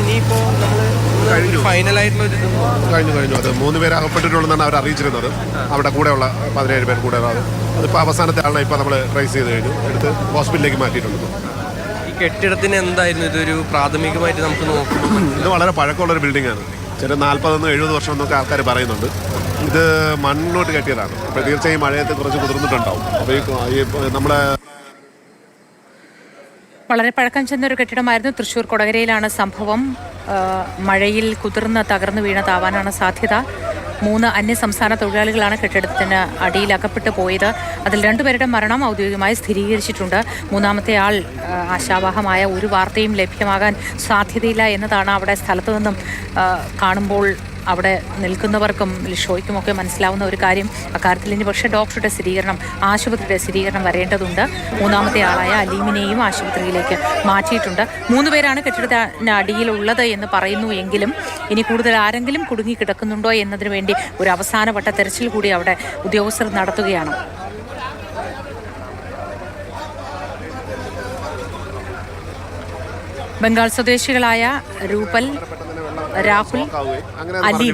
ഇനിയിപ്പോ നമ്മൾ കഴിഞ്ഞു. ഫൈനൽ ആയിട്ടുള്ള ഒരു കഴിഞ്ഞു കഴിഞ്ഞു. അത് മൂന്ന് പേര് അകപ്പെട്ടിട്ടുള്ളതാണ് അവർ അറിയിച്ചിരുന്നത്. അവിടെ കൂടെയുള്ള പതിനേഴ് പേർ കൂടെ ഉള്ളത്. അതിപ്പോൾ അവസാനത്തെ ആളിനെ ഇപ്പോൾ നമ്മൾ ട്രേസ് ചെയ്ത് കഴിഞ്ഞു. എടുത്ത് ഹോസ്പിറ്റലിലേക്ക് മാറ്റിയിട്ടുണ്ട്. ഈ കെട്ടിടത്തിന് എന്തായിരുന്നു ഇതൊരു പ്രാഥമികമായിട്ട് നമുക്ക് നോക്കുമ്പോൾ ഇത് വളരെ പഴക്കമുള്ളൊരു ബിൽഡിംഗ് ആണ്. ചില നാൽപ്പതൊന്ന് എഴുപത് വർഷം എന്നൊക്കെ ആൾക്കാർ പറയുന്നുണ്ട്. ഇത് മണ്ണിലോട്ട് കെട്ടിയതാണ്. അപ്പോൾ തീർച്ചയായും മഴയത്ത് കുറച്ച് കുതിർന്നിട്ടുണ്ടാവും. അപ്പോൾ ഈ നമ്മുടെ വളരെ പഴക്കം ചെന്ന ഒരു കെട്ടിടമായിരുന്നു. തൃശ്ശൂർ കൊടകരയിലാണ് സംഭവം. മഴയിൽ കുതിർന്ന് തകർന്നു വീണതാവാനാണ് സാധ്യത. മൂന്ന് അന്യസംസ്ഥാന തൊഴിലാളികളാണ് കെട്ടിടത്തിന് അടിയിൽ അകപ്പെട്ടു പോയത്. അതിൽ രണ്ടുപേരുടെ മരണം ഔദ്യോഗികമായി സ്ഥിരീകരിച്ചിട്ടുണ്ട്. മൂന്നാമത്തെ ആൾ ആശാവാഹമായ ഒരു വാർത്തയും ലഭ്യമാകാൻ സാധ്യതയില്ല എന്നതാണ് അവിടെ സ്ഥലത്തു നിന്നും കാണുമ്പോൾ അവിടെ നിൽക്കുന്നവർക്കും ലിഷോയ്ക്കുമൊക്കെ മനസ്സിലാവുന്ന ഒരു കാര്യം അക്കാര്യത്തിൽ ഇനി പക്ഷേ ഡോക്ടറുടെ സ്ഥിരീകരണം ആശുപത്രിയുടെ സ്ഥിരീകരണം വരേണ്ടതുണ്ട്. മൂന്നാമത്തെ ആളായ അലീമിനെയും ആശുപത്രിയിലേക്ക് മാറ്റിയിട്ടുണ്ട്. മൂന്ന് പേരാണ് കെട്ടിടത്തിന് അടിയിലുള്ളത് എന്ന് പറയുന്നു എങ്കിലും ഇനി കൂടുതൽ ആരെങ്കിലും കുടുങ്ങി കിടക്കുന്നുണ്ടോ എന്നതിനു വേണ്ടി ഒരു അവസാനവട്ട തെരച്ചിൽ കൂടി അവിടെ ഉദ്യോഗസ്ഥർ നടത്തുകയാണ്. ബംഗാൾ സ്വദേശികളായ രൂപൽ രാഹുൽ അലി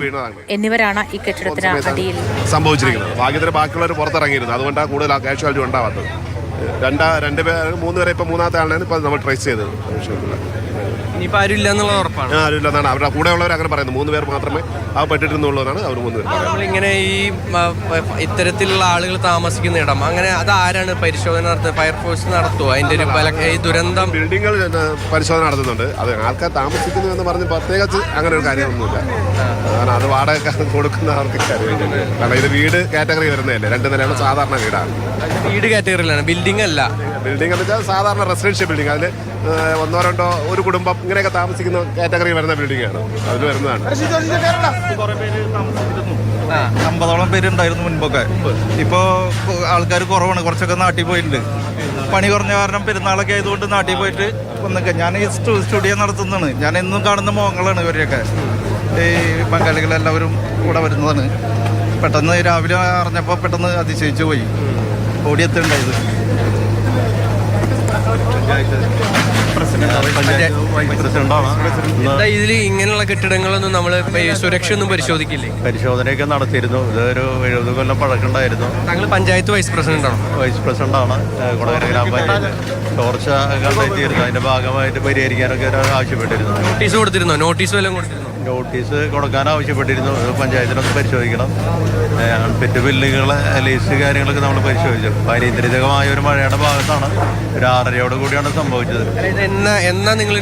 എന്നിവരാണ് ഈ കെട്ടിടത്തിന് അടിയിൽ. സംഭവിച്ചിരിക്കുന്നത്. ഭാഗ്യത്തിന് ബാക്കിയുള്ളവർ പുറത്തിറങ്ങിയിരുന്നു. അതുകൊണ്ടാണ് കൂടുതൽ കാഷ്വാലിറ്റി ഉണ്ടാവാത്തത്. രണ്ടാ രണ്ട് പേർ മൂന്ന് പേരെ ഇപ്പം മൂന്നാമത്തെ ആളാണ് ഇപ്പോൾ നമ്മൾ ട്രേസ് ചെയ്തത്. വിഷയത്തില്ല ഇനിയിപ്പോ ആരും ഇല്ല ഉറപ്പാണ്. ആ അവരുടെ കൂടെയുള്ളവർ അങ്ങനെ പറയുന്നത് മൂന്ന് പേർ മാത്രമേ ആ എന്നാണ് അവർ മൂന്ന് പേർ പറയുന്നത് നമ്മളിങ്ങനെ ഈ മ, പ- ഇത്തരത്തിലുള്ള ആളുകൾ താമസിക്കുന്ന ഇടം. അങ്ങനെ അത് ആരാണ് പരിശോധന നടത്തുന്നത് ഫയർഫോഴ്സ് നടത്തുമോ അതിന്റെ ഒരു പല ഈ ദുരന്തം ബിൽഡിങ്ങുകൾ പിന്നെ പരിശോധന നടത്തുന്നുണ്ട്. അത് ആൾക്കാർ താമസിക്കുന്നു എന്ന് പറഞ്ഞ് പ്രത്യേകിച്ച് അങ്ങനെ ഒരു കാര്യമൊന്നുമില്ല. കാരണം അത് വാടക കൊടുക്കുന്നവർക്ക് കാര്യമില്ല കാരണം ഇത് വീട് കാറ്റഗറി വരുന്നതല്ലേ? രണ്ട് നിലയാണ് സാധാരണ വീടാണ്. വീട് കാറ്റഗറിയിലാണ്. ബിൽഡിംഗ് അല്ല. ബിൽഡിംഗ് എന്ന് വെച്ചാൽ സാധാരണ റെസിഡൻഷ്യൽ ബിൽഡിംഗ് അതിൽ ഒന്നോ രണ്ടോ ഒരു കുടുംബം ഇങ്ങനെയൊക്കെ താമസിക്കുന്ന കാറ്റഗറി വരുന്ന ബിൽഡിംഗ് ആണ്. അതിൽ വരുന്നതാണ്. കുറെ പേര് താമസിച്ചിരുന്നു. അമ്പതോളം പേരുണ്ടായിരുന്നു മുൻപൊക്കെ. ഇപ്പോ ആൾക്കാർ കുറവാണ്. കുറച്ചൊക്കെ നാട്ടിൽ പോയിട്ടുണ്ട്. പണി കുറഞ്ഞ കാരണം പെരുന്നാളൊക്കെ ആയതുകൊണ്ട് നാട്ടിൽ പോയിട്ട് വന്നൊക്കെ. ഞാൻ ഈ സ്റ്റുഡിയോ നടത്തുന്നതാണ്. ഞാൻ എന്നും കാണുന്ന മോഹങ്ങളാണ് ഇവരെയൊക്കെ. ഈ ബംഗാളികളെല്ലാവരും കൂടെ വരുന്നതാണ്. പെട്ടെന്ന് രാവിലെ അറിഞ്ഞപ്പോൾ പെട്ടെന്ന് അതിശയിച്ചു പോയി. ഓടിയെത്തുണ്ടായത് എന്താ ഇതിൽ ഇങ്ങനെയുള്ള കെട്ടിടങ്ങളൊന്നും നമ്മൾ സുരക്ഷ ഒന്നും പരിശോധിക്കില്ലേ? പരിശോധനയൊക്കെ നടത്തിയിരുന്നു. ഇതൊരു എഴുപത് കൊല്ലം പഴക്കമുണ്ടായിരുന്നു. താങ്കൾ പഞ്ചായത്ത് വൈസ് പ്രസിഡന്റ് ആണോ? വൈസ് പ്രസിഡന്റ് ആണ്. കൊടകര ഗ്രാമപഞ്ചായത്ത് ചോർച്ച കണ്ടെത്തിയിരുന്നു അതിന്റെ ഭാഗമായിട്ട് പരിഹരിക്കാനൊക്കെ ആവശ്യപ്പെട്ടിരുന്നു. നോട്ടീസ് കൊടുത്തിരുന്നോ? നോട്ടീസ് വല്ലതും കൊടുത്തിരുന്നോ? നോട്ടീസ് കൊടുക്കാൻ ആവശ്യപ്പെട്ടിരുന്നു. പഞ്ചായത്തിൽ ഒന്ന് പരിശോധിക്കണം. പെറ്റ് അൺഫിറ്റ് ബില്ലുകളെ ലീസ്റ്റ് കാര്യങ്ങളൊക്കെ നമ്മൾ പരിശോധിച്ചു. പാരീന്ദ്രിതകമായ ഒരു മഴയുടെ ഭാഗത്താണ് ഒരു ആറരയോട് കൂടിയാണ് സംഭവിച്ചത്. എന്നാ എന്നാ നിങ്ങൾ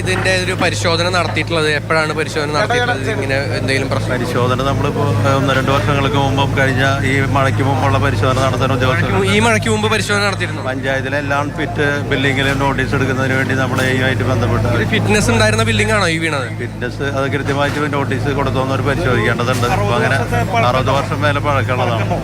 ഇതിന്റെ ഒരു പരിശോധന നടത്തിയിട്ടുള്ളത്? എപ്പോഴാണ് പരിശോധന നടത്തിയിട്ടുള്ളത്? ഇങ്ങനെ എന്തെങ്കിലും പ്രശ്നം? പരിശോധന നമ്മളിപ്പോൾ ഒന്ന് രണ്ട് വർഷങ്ങൾക്ക് മുമ്പും കഴിഞ്ഞ ഈ മഴയ്ക്ക് മുമ്പുള്ള പരിശോധന നടത്താൻ ഉദ്യോഗസ്ഥർ ഈ മഴയ്ക്ക് മുമ്പ് പരിശോധന നടത്തിയിരുന്നു? പഞ്ചായത്തിലെ എല്ലാ ഫിറ്റ് ബില്ലിങ്ങിലും നോട്ടീസ് എടുക്കുന്നതിന് വേണ്ടി നമ്മൾ ഇതുമായിട്ട് ബന്ധപ്പെട്ട് ഫിറ്റ്നസ് ഉണ്ടായിരുന്ന ബില്ലിംഗ് ആണോ ഈ വീണത്? ഫിറ്റ്നസ് അത് കൃത്യമായിട്ട് നോട്ടീസ് കൊടുത്തോന്നവർ പരിശോധിക്കേണ്ടതുണ്ട്. അപ്പോൾ അങ്ങനെ അറുപത് വർഷം മേലെ പഴക്കമുള്ളതാണ്.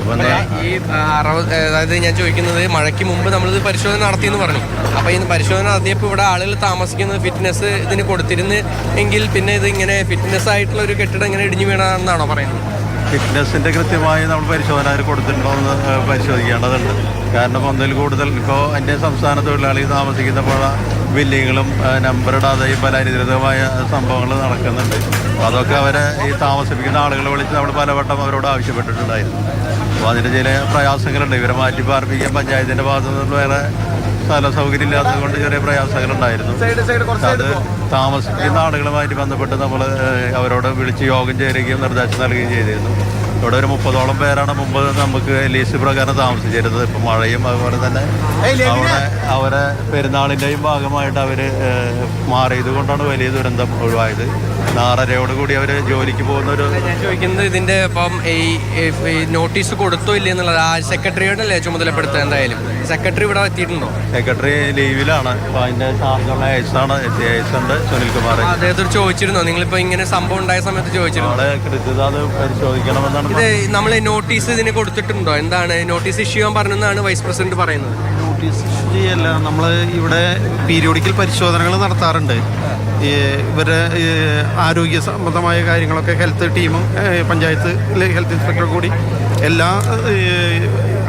അപ്പോൾ ഈ അറുപത് അതായത് ഞാൻ ചോദിക്കുന്നത് മഴയ്ക്ക് മുമ്പ് നമ്മൾ പരിശോധന നടത്തിയെന്ന് പറഞ്ഞു. അപ്പൊ ഈ പരിശോധന നടത്തിയപ്പോൾ ഇവിടെ ആളുകൾ താമസിക്കുന്നത് ഫിറ്റ്നസ് ഇതിന് കൊടുത്തിരുന്നു എങ്കിൽ പിന്നെ ഇത് ഇങ്ങനെ ഫിറ്റ്നസ് ആയിട്ടുള്ള ഒരു കെട്ടിടം ഇങ്ങനെ ഇടിഞ്ഞു വീണാണെന്നാണോ പറയുന്നത്? ഫിറ്റ്നസിന്റെ കൃത്യമായി നമ്മൾ പരിശോധന അവർ കൊടുത്തിട്ടുണ്ടോ എന്ന് പരിശോധിക്കേണ്ടതുണ്ട്. കാരണം ഒന്നിൽ കൂടുതൽ ഇപ്പോൾ അന്യ സംസ്ഥാന തൊഴിലാളികൾ താമസിക്കുന്ന പല ബില്ലിങ്ങുകളും നമ്പർ ഇടാതെയും പല അനിയന്ത്രിതമായ സംഭവങ്ങൾ നടക്കുന്നുണ്ട്. അതൊക്കെ അവരെ ഈ താമസിപ്പിക്കുന്ന ആളുകളെ വിളിച്ച് നമ്മൾ പലവട്ടം അവരോട് ആവശ്യപ്പെട്ടിട്ടുണ്ടായിരുന്നു. അപ്പോൾ അതിന്റെ ചില പ്രയാസങ്ങളുണ്ട്. ഇവരെ മാറ്റി പാർപ്പിക്കാൻ പഞ്ചായത്തിന്റെ ഭാഗത്തു നിന്ന് വേറെ സ്ഥല സൗകര്യം ഇല്ലാത്തത് കൊണ്ട് ചെറിയ പ്രയാസങ്ങളുണ്ടായിരുന്നു. അത് താമസിക്കുന്ന ആളുകളുമായിട്ട് ബന്ധപ്പെട്ട് നമ്മൾ അവരോട് വിളിച്ച് യോഗം ചേരുകയും നിർദ്ദേശം നൽകുകയും ചെയ്തിരുന്നു. ഇവിടെ ഒരു മുപ്പതോളം പേരാണ് മുമ്പ് നമുക്ക് ലീസ് പ്രകാരം താമസിച്ചിരുന്നത്. ഇപ്പം മഴയും അതുപോലെ തന്നെ അവിടെ അവരെ പെരുന്നാളിന്റെയും ഭാഗമായിട്ട് അവർ മാറിയത് കൊണ്ടാണ് വലിയ ദുരന്തം ഒഴിവായത്. നാലരയോട് കൂടി അവർ ജോലിക്ക് പോകുന്ന ഒരു ഞാൻ ചോദിക്കുന്നത് ഇതിന്റെ ഇപ്പം ഈ ഈ നോട്ടീസ് കൊടുത്തോ ഇല്ല എന്നുള്ളത്? ആ സെക്രട്ടറിയോടല്ലേ ചുമതലപ്പെടുത്തുക എന്തായാലും? സെക്രട്ടറി ഇവിടെ എത്തിയിട്ടുണ്ടോ? സെക്രട്ടറി ലീവിലാണ്. അപ്പോൾ അതിന്റെ ചാർജുള്ള എയ്സാണ് എയ്സ് ഉണ്ട് സുനിൽകുമാർ അദ്ദേഹത്തോട് ചോദിച്ചിരുന്നോ? നിങ്ങളിപ്പോ ഇങ്ങനെ സംഭവം ഉണ്ടായ സമയത്ത് ചോദിച്ചിരുന്നു? കൃത്യത അത് പരിശോധിക്കണമെന്നാണ് ഇത് നമ്മൾ നോട്ടീസ് ഇതിന് കൊടുത്തിട്ടുണ്ടോ? എന്താണ്? നോട്ടീസ് ഇഷ്യൂ ചെയ്യാൻ പറഞ്ഞെന്നാണ് വൈസ് പ്രസിഡന്റ് പറയുന്നത്. നോട്ടീസ് അല്ല നമ്മൾ ഇവിടെ പീരിയോഡിക്കൽ പരിശോധനകൾ നടത്താറുണ്ട്. ഈ ഇവരെ ആരോഗ്യ സംബന്ധമായ കാര്യങ്ങളൊക്കെ ഹെൽത്ത് ടീമും പഞ്ചായത്ത് ഹെൽത്ത് ഇൻസ്പെക്ടർ കൂടി എല്ലാ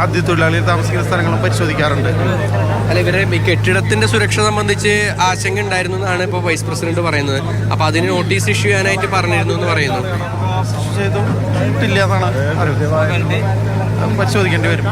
അതിഥി തൊഴിലാളികൾ താമസിക്കുന്ന സ്ഥലങ്ങളും പരിശോധിക്കാറുണ്ട്. അല്ല ഇവരെ കെട്ടിടത്തിന്റെ സുരക്ഷ സംബന്ധിച്ച് ആശങ്ക ഉണ്ടായിരുന്നു എന്നാണ് ഇപ്പോൾ വൈസ് പ്രസിഡന്റ് പറയുന്നത്. അപ്പോൾ അതിന് നോട്ടീസ് ഇഷ്യൂ ചെയ്യാനായിട്ട് പറഞ്ഞിരുന്നു എന്ന് പറയുന്നു. എന്നാണ് അറിവ്. പരിശോധിക്കേണ്ടി വരും.